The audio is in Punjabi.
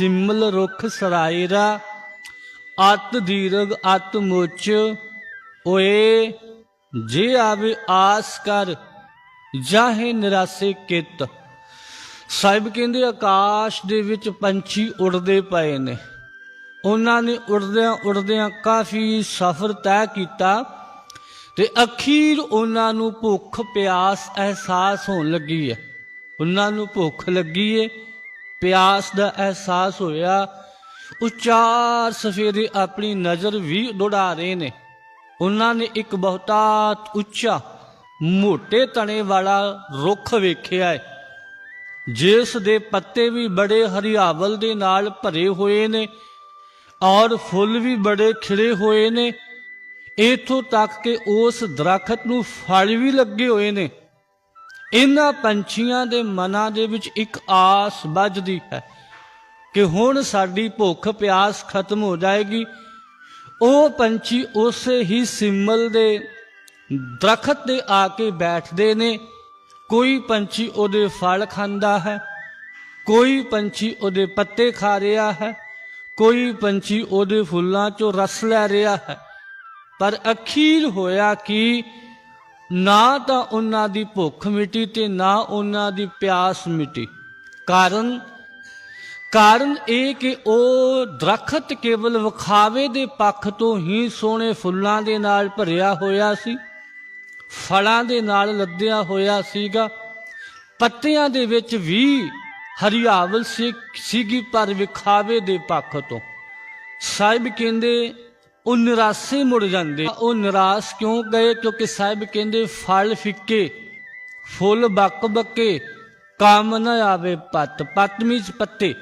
ਸਿਮਲ ਰੁਖ ਸਰਾਇਰਾ ਅਤ ਦੀਰਘ ਅਤ ਮੁਚ, ਓਏ ਜੇ ਆਵੇ ਆਸ ਕਰ, ਜਾਹੇ ਨਿਰਾਸੇ ਕਿਤ। ਸਾਹਿਬ ਕਹਿੰਦੇ ਆਕਾਸ਼ ਦੇ ਵਿੱਚ ਪੰਛੀ ਉੜਦੇ ਪਏ ਨੇ। ਉਹਨਾਂ ਨੇ ਉੜਦਿਆਂ ਉੜਦਿਆਂ ਕਾਫੀ ਸਫ਼ਰ ਤੈਅ ਕੀਤਾ ਤੇ ਅਖੀਰ ਉਹਨਾਂ ਨੂੰ ਭੁੱਖ ਪਿਆਸ ਅਹਿਸਾਸ ਹੋਣ ਲੱਗੀ ਹੈ। ਉਹਨਾਂ ਨੂੰ ਭੁੱਖ ਲੱਗੀ ਏ। ਪਿਆਸ ਦਾ ਅਹਿਸਾਸ ਹੋਇਆ। ਉਹ ਚਾਰ ਸਫੇਰੇ ਆਪਣੀ ਨਜ਼ਰ ਵੀ ਦੁੜਾ ਰਹੇ ਨੇ। ਉਹਨਾਂ ਨੇ ਇੱਕ ਬਹੁਤਾ ਉੱਚਾ, ਮੋਟੇ ਤਣੇ ਵਾਲਾ ਰੁੱਖ ਵੇਖਿਆ ਹੈ। ਜਿਸ ਦੇ ਪੱਤੇ ਵੀ ਬੜੇ ਹਰਿਆਵਲ ਦੇ ਨਾਲ ਭਰੇ ਹੋਏ ਨੇ ਔਰ ਫੁੱਲ ਵੀ ਬੜੇ ਖਿੜੇ ਹੋਏ ਨੇ। ਇਥੋਂ ਤੱਕ ਕਿ ਉਸ ਦਰਖਤ ਨੂੰ ਫਲ ਵੀ ਲੱਗੇ ਹੋਏ ਨੇ। ਇਹਨਾਂ ਪੰਛੀਆਂ ਦੇ ਮਨਾਂ ਦੇ ਵਿੱਚ ਇੱਕ ਆਸ ਵੱਜਦੀ ਹੈ ਕਿ ਹੁਣ ਸਾਡੀ ਭੁੱਖ ਪਿਆਸ ਖਤਮ ਹੋ ਜਾਏਗੀ। ਉਹ ਪੰਛੀ ਉਸੇ ਹੀ ਸਿੰਮਲ ਦੇ ਦਰਖਤ ਤੇ ਆ ਕੇ ਬੈਠਦੇ ਨੇ। ਕੋਈ ਪੰਛੀ ਉਹਦੇ ਫਲ ਖਾਂਦਾ ਹੈ, ਕੋਈ ਪੰਛੀ ਉਹਦੇ ਪੱਤੇ ਖਾ ਰਿਹਾ ਹੈ, ਕੋਈ ਪੰਛੀ ਉਹਦੇ ਫੁੱਲਾਂ ਚੋਂ ਰਸ ਲੈ ਰਿਹਾ ਹੈ। ਪਰ ਅਖੀਰ ਹੋਇਆ ਕਿ ਨਾ ਤਾਂ ਉਹਨਾਂ ਦੀ ਭੁੱਖ ਮਿਟੀ ਤੇ ਨਾ ਉਹਨਾਂ ਦੀ ਪਿਆਸ ਮਿਟੀ। ਕਾਰਨ? ਕਾਰਨ ਇਹ ਕਿ ਉਹ ਦਰਖਤ ਕੇਵਲ ਵਿਖਾਵੇ ਦੇ ਪੱਖ ਤੋਂ ਹੀ ਸੋਹਣੇ ਫੁੱਲਾਂ ਦੇ ਨਾਲ ਭਰਿਆ ਹੋਇਆ ਸੀ, ਫਲਾਂ ਦੇ ਨਾਲ ਲੱਦਿਆ ਹੋਇਆ ਸੀਗਾ। ਪੱਤਿਆਂ ਦੇ ਵਿੱਚ ਵੀ ਹਰਿਆਵਲ ਸੀ ਸੀਗੀ ਪਰ ਵਿਖਾਵੇ ਦੇ ਪੱਖ ਤੋਂ। ਸਾਹਿਬ ਕਹਿੰਦੇ ਉਹ ਨਿਰਾਸੇ ਮੁੜ ਜਾਂਦੇ। ਉਹ ਨਿਰਾਸ਼ ਕਿਉਂ ਗਏ? ਕਿਉਂਕਿ ਸਾਹਿਬ ਕਹਿੰਦੇ, ਫਲ ਫਿੱਕੇ, ਫੁੱਲ ਬੱਕ ਬੱਕੇ, ਕੰਮ ਨਾ ਆਵੇ ਪੱਤ ਪੱਤ ਮੀਨਸ ਪੱਤੇ।